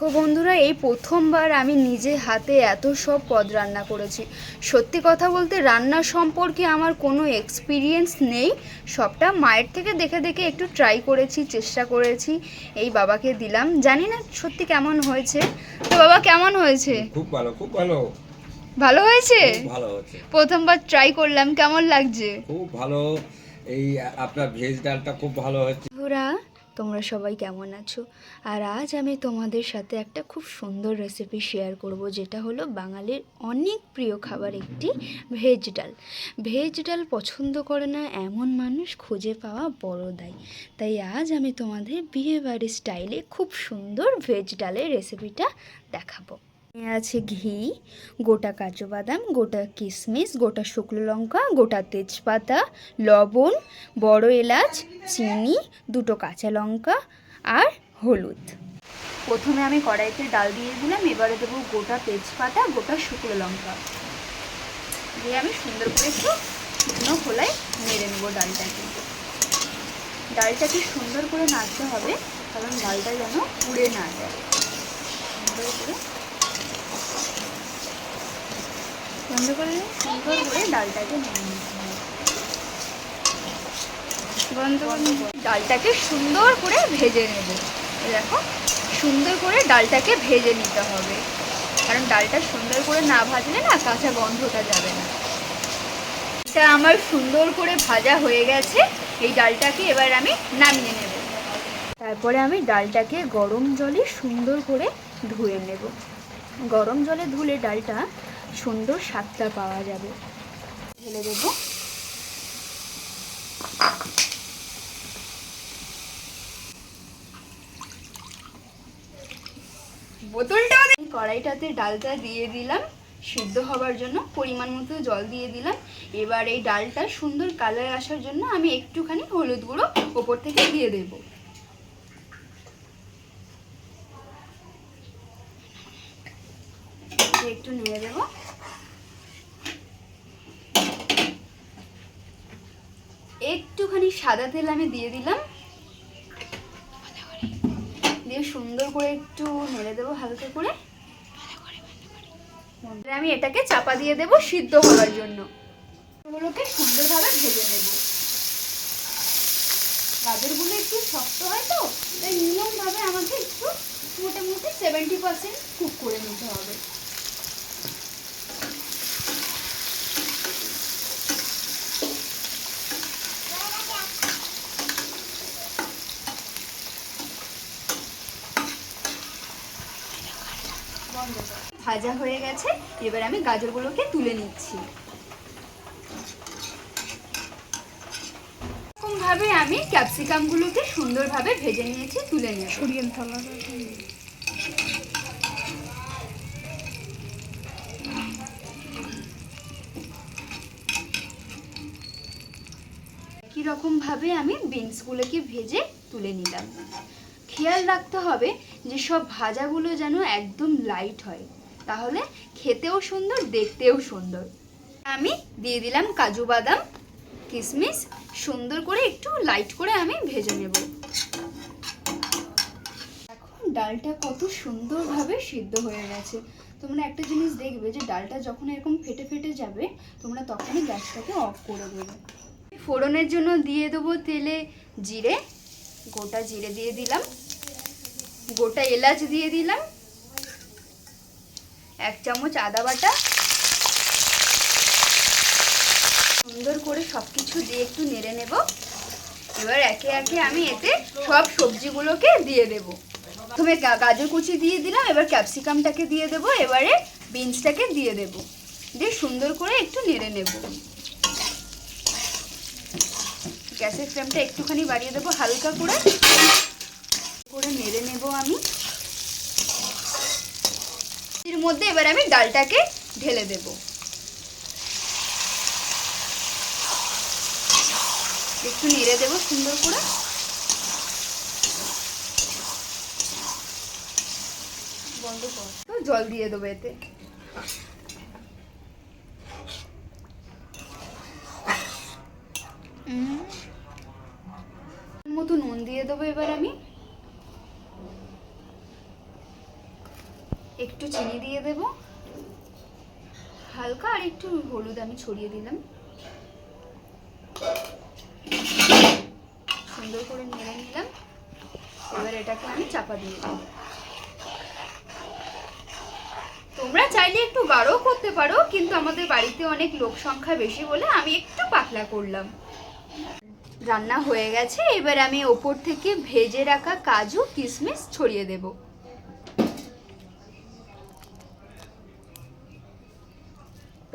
দেখো বন্ধুরা এই প্রথমবার আমি নিজে হাতে এত সব পদ রান্না করেছি। সত্যি কথা বলতে রান্না সম্পর্কে আমার কোনো এক্সপিরিয়েন্স নেই। সবটা মায়ের থেকে দেখে দেখে একটু ট্রাই করেছি চেষ্টা করেছি এই বাবাকে দিলাম। জানি না সত্যি কেমন হয়েছে। তো বাবা কেমন হয়েছে? খুব ভালো খুব ভালো। ভালো হয়েছে? ভালো হচ্ছে প্রথমবার ট্রাই করলাম কেমন লাগছে? খুব ভালো। এই আপনার ভেজ ডালটা খুব ভালো হচ্ছে বন্ধুরা তোমরা সবাই কেমন আছো? আর আজ আমি তোমাদের সাথে একটা খুব সুন্দর রেসিপি শেয়ার করব, যেটা হলো বাঙালির অনেক প্রিয় খাবার একটি ভেজ ডাল। ভেজ ডাল পছন্দ করে না এমন মানুষ খুঁজে পাওয়া বড় দায়। তাই আজ আমি তোমাদের বিয়ে বাড়ির স্টাইলে খুব সুন্দর ভেজ ডালের রেসিপিটা দেখাবো। আছে ঘি, গোটা কাজু বাদাম, গোটা কিশমিশ গোটা শুকনো লঙ্কা, গোটা তেজপাতা, লবণ, বড় এলাচ, চিনি, দুটো কাঁচা লঙ্কা আর হলুদ। প্রথমে আমি কড়াইতে ডাল দিয়ে দিলাম, এবারে দেবো গোটা তেজপাতা, গোটা শুকনো লঙ্কা। দিয়ে আমি সুন্দর করে একটু শুকনো খোলায় নেড়ে নেব ডালটাকে। ডালটাকে সুন্দর করে নাড়তে হবে, কারণ ডালটা যেন পুড়ে না যায়। সুন্দর করে বন্ধ করে সুন্দর করে ডালটাকে নেড়ে নিতে বন্ধ ডালটাকে সুন্দর করে ভেজে নেব। দেখো, সুন্দর করে ডালটাকে ভেজে নিতে হবে। কারণ ডালটা সুন্দর করে না ভাজলে না কাঁচা গন্ধটা যাবে না। এটা আমার সুন্দর করে ভাজা হয়ে গেছে। এই ডালটাকে এবার আমি নামিয়ে নেব। তারপরে আমি ডালটাকে গরম জলে সুন্দর করে ধুয়ে নেব। গরম জলে ধুলে ডালটা সুন্দর স্বাদটা পাওয়া যাবে। ঢেলে দেবো। বোতলটা কড়াইটাতে ডালটা দিয়ে দিলাম। সিদ্ধ হবার জন্য পরিমাণ মতো জল দিয়ে দিলাম। এবার এই ডালটা সুন্দর কালার আসার জন্য আমি একটুখানি হলুদ গুঁড়ো ওপর থেকে দিয়ে দেব। একটু নেড়ে দেবো। একটুখানি সাদা তেল আমি দিয়ে দিলাম। দিয়ে সুন্দর করে একটু নেড়ে দেবো হালকা করে। আমি এটাকে চাপা দিয়ে দেবো সিদ্ধ হওয়ার জন্য। ওগুলোকে সুন্দরভাবে ভেজে নেব। গাজরগুলো একটু শক্ত হয় তো, তাই নিয়মভাবে আমাকে একটু মোটামুটি সেভেন্টি পার্সেন্ট কুক করে নিতে হবে বন্ধ কর। ভাজা হয়ে গেছে এবার আমি গাজরগুলোকে তুলে নিচ্ছি। ভাবে আমি ক্যাপসিকামগুলোকে সুন্দরভাবে ভেজে নিয়েছি তুলে নিয়ে সরিয়ে একই রকমভাবে আমি বিনসগুলোকে ভেজে তুলে নিলাম। খেয়াল রাখতে হবে যে সব ভাজাগুলো যেন একদম লাইট হয়। তাহলে খেতেও সুন্দর, দেখতেও সুন্দর। আমি দিয়ে দিলাম কাজু বাদাম কিশমিশ সুন্দর করে একটু লাইট করে আমি ভেজে নেব। এখন ডালটা কত সুন্দরভাবে সিদ্ধ হয়ে গেছে। তোমরা একটা জিনিস দেখবে যে ডালটা যখন এরকম ফেটে ফেটে যাবে, তোমরা তখনই গ্যাসটাকে অফ করে দেবে। ফোড়নের জন্য দিয়ে দেবো তেলে জিরে, গোটা জিরে দিয়ে দিলাম। গোটা এলাচ দিয়ে দিলাম। এক চামচ আদা বাটা। সুন্দর করে সব কিছু দিয়ে একটু নেড়ে নেব। এবার একে একে আমি এতে সব সবজিগুলোকে দিয়ে দেব। প্রথমে গাজর কুচি দিয়ে দিলাম, এবার ক্যাপসিকামটাকে দিয়ে দেব, এবারে বিনসটাকে দিয়ে দেব। দিয়ে সুন্দর করে একটু নেড়ে নেব। গ্যাসের ফ্লেমটা একটুখানি বাড়িয়ে দেবো হালকা করে। করে নেড়ে নেব আমি। এর মধ্যে এবার আমি ডালটাকে ঢেলে দেব। একটু নেড়ে দেবো সুন্দর করে। বন্ধ কর। জল দিয়ে দেবো এতে। মতো নুন দিয়ে দেবো এবার আমি। একটু চিনি দিয়ে দেব। হালকা আর একটু হলুদ আমি ছড়িয়ে দিলাম। সুন্দর করে নেড়ে নিলাম। এবার এটাকে আমি চাপা দিয়ে দেবো। তোমরা চাইলে একটু গাঢ়ও করতে পারো, কিন্তু আমাদের বাড়িতে অনেক লোক সংখ্যা বেশি বলে আমি একটু পাতলা করলাম। রান্না হয়ে গেছে, এবার আমি ওপর থেকে ভেজে রাখা কাজু, কিশমিশ ছড়িয়ে দেব।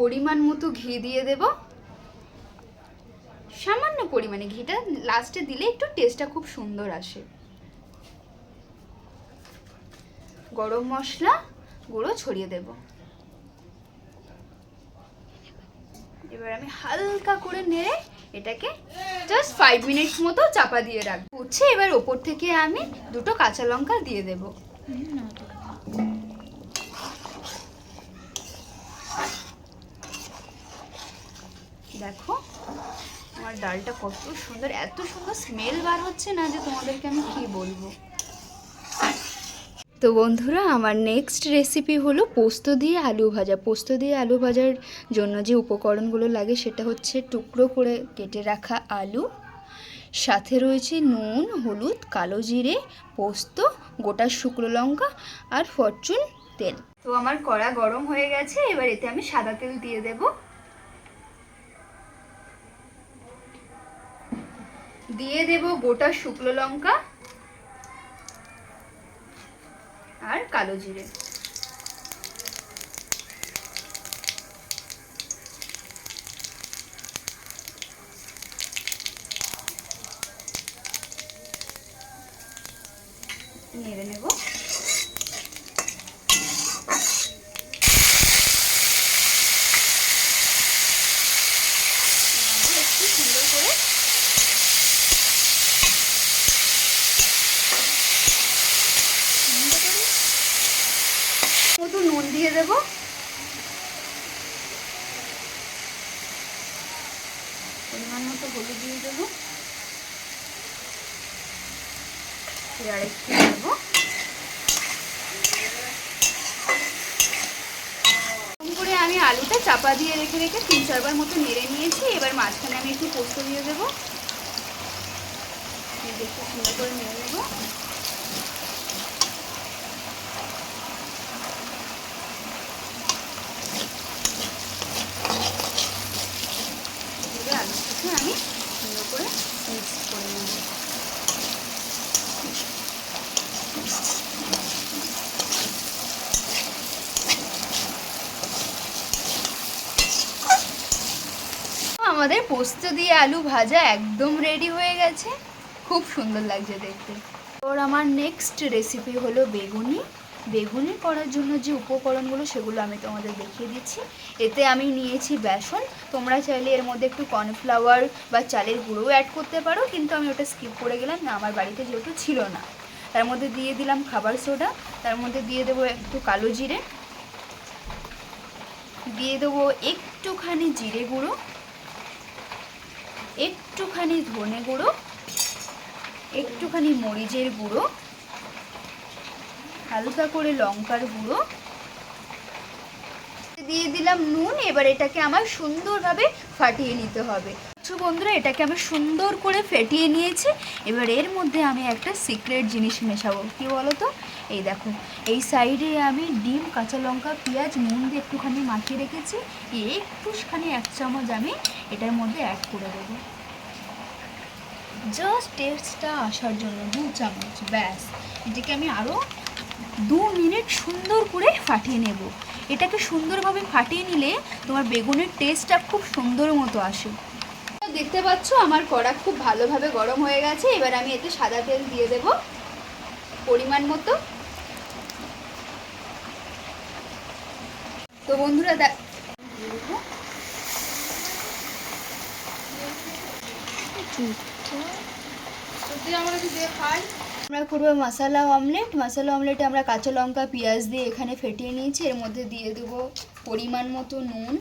পরিমাণ মতো ঘি দিয়ে দেব। সামান্য পরিমাণে ঘিটা লাস্টে দিলে একটু টেস্টটা খুব সুন্দর আসে। গরম মশলা, গুঁড়ো ছড়িয়ে দেব। এবার আমি হালকা করে নেড়ে এটাকে জাস্ট ফাইভ মিনিটস মতো চাপা দিয়ে রাখব। হচ্ছে এবার ওপর থেকে আমি দুটো কাঁচা লঙ্কা দিয়ে দেব। দেখো, আমার ডালটা কত সুন্দর, এত সুন্দর স্মেল বার হচ্ছে না যে তোমাদেরকে আমি কি বলব। তো বন্ধুরা, আমার নেক্সট রেসিপি হলো পোস্ত দিয়ে আলু ভাজা। পোস্ত দিয়ে আলু ভাজার জন্য যে উপকরণগুলো লাগে, সেটা হচ্ছে টুকরো করে কেটে রাখা আলু। সাথে রয়েছে নুন, হলুদ, কালো জিরে, পোস্ত, গোটা শুকনো লঙ্কা আর ফরচুন তেল। তো আমার কড়া গরম হয়ে গেছে, এবার এতে আমি সাদা তেল দিয়ে দেব। দিয়ে দেব গোটা শুকনো লঙ্কা আর কালো জিরে। নেড়ে নেব একটু সুন্দর করে মতো নুন দিয়ে দেব পরিমাণ মতো হলুদ দিয়ে দেবো আর একটু দেবো এরকম করে আমি আলুটা চাপা দিয়ে রেখে রেখে তিন চারবার মতো নেড়ে নিয়েছি। এবার মাঝখানে আমি একটু পোস্ত দিয়ে দেবো। একটু সুন্দর করে নেড়ে নেব। আমি সুন্দর করে মিক্স করে নেব। আমাদের পোস্ত দিয়ে আলু ভাজা একদম রেডি হয়ে গেছে। খুব সুন্দর লাগছে দেখতে। ওর আমার নেক্সট রেসিপি হলো বেগুনি। বেগুনি করার জন্য যে উপকরণগুলো, সেগুলো আমি তোমাদের দেখিয়ে দিচ্ছি। এতে আমি নিয়েছি বেসন। তোমরা চাইলে এর মধ্যে একটু কর্নফ্লাওয়ার বা চালের গুঁড়োও অ্যাড করতে পারো, কিন্তু আমি ওটা স্কিপ করে গেলাম। না, আমার বাড়িতে যেহেতু ছিল না। তার মধ্যে দিয়ে দিলাম খাবার সোডা তার মধ্যে দিয়ে দেবো একটু কালো জিরে। দিয়ে দেবো একটুখানি জিরে গুঁড়ো। একটুখানি ধনে গুঁড়ো, একটুখানি মরিচের গুঁড়ো, হালকা করে লঙ্কার গুঁড়ো। দিয়ে দিলাম নুন, এবার এটাকে আমার সুন্দরভাবে ফাটিয়ে নিতে হবে। আচ্ছা বন্ধুরা, এটাকে আমি সুন্দর করে ফেটিয়ে নিয়েছি। এবার এর মধ্যে আমি একটা সিক্রেট জিনিস মেশাবো। কি বলো তো এই দেখো, এই সাইডে আমি ডিম, কাঁচা লঙ্কা, পেঁয়াজ, নুন দিয়ে একটুখানি মাখিয়ে রেখেছি। একটুখানি এক চামচ আমি এটার মধ্যে অ্যাড করে দেবো। জাস্ট টেস্টটা আসার জন্য, দু চামচ, ব্যাস। এটাকে আমি আরও দু মিনিট সুন্দর করে ফাটিয়ে নেব। এটাকে সুন্দরভাবে ফাটিয়ে নিলে তোমার বেগুনের টেস্টটা খুব সুন্দর মতো আসে। দেখতে পাচ্ছ, আমার কড়া খুব ভালোভাবে গরম হয়ে গেছে। এবার আমি এতে সাদা তেল দিয়ে দেব, পরিমাণ মতো। তো বন্ধুরা, দেখ দিয়ে দেবো। আমরা করব মশলা অমলেট। মশলা অমলেটে আমরা কাঁচা লঙ্কা, পেঁয়াজ দিয়ে এখানে ফেটিয়ে নিয়েছি। এর মধ্যে দিয়ে দেবো পরিমাণ মতো নুন।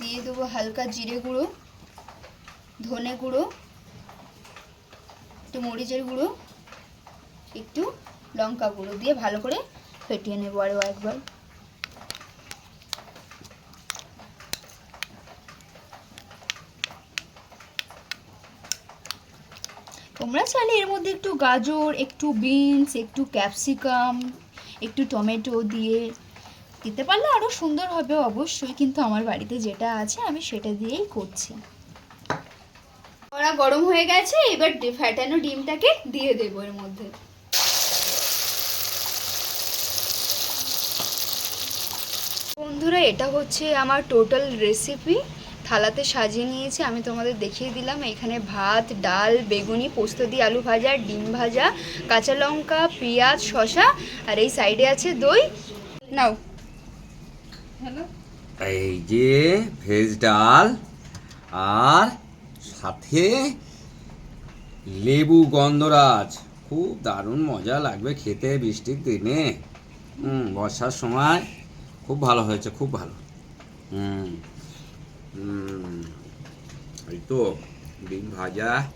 দিয়ে দেবো হালকা জিরে গুঁড়ো, ধনে গুঁড়ো, একটু মরিচের গুঁড়ো, একটু লঙ্কা গুঁড়ো দিয়ে ভালো করে ফেটিয়ে নেব আরও একবার। তোমরা চাইলে এর মধ্যে একটু গাজর, একটু বিনস, একটু ক্যাপসিকাম, একটু টমেটো দিয়ে দিতে পারলে আরও সুন্দর হবে অবশ্যই, কিন্তু আমার বাড়িতে যেটা আছে আমি সেটা দিয়েই করছি। কড়া গরম হয়ে গেছে, এবার ফ্যাটানো ডিমটাকে দিয়ে দেবো এর মধ্যে। বন্ধুরা, এটা হচ্ছে আমার টোটাল রেসিপি থালাতে সাজিয়ে নিয়েছি আমি তোমাদের দেখিয়ে দিলাম। এখানে ভাত ডাল বেগুনি পোস্ত দিয়ে আলু ভাজা ডিম ভাজা কাঁচা লঙ্কা পেঁয়াজ শসা আর এই সাইডে আছে দই। নাও। হ্যালো। এই যে ভেজ ডাল আর সাথে লেবু গন্ধরাজ। খুব দারুণ মজা লাগবে খেতে বৃষ্টির দিনে। হুম বর্ষার সময় খুব ভালো হয়েছে খুব ভালো। হুম। এই তো, ডিম ভাজা,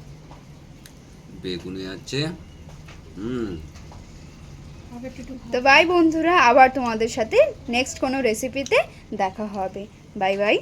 বেগুনি আছে, হুম। তো বাই বন্ধুরা, আবার তোমাদের সাথে নেক্সট কোনো রেসিপিতে দেখা হবে। Bye bye.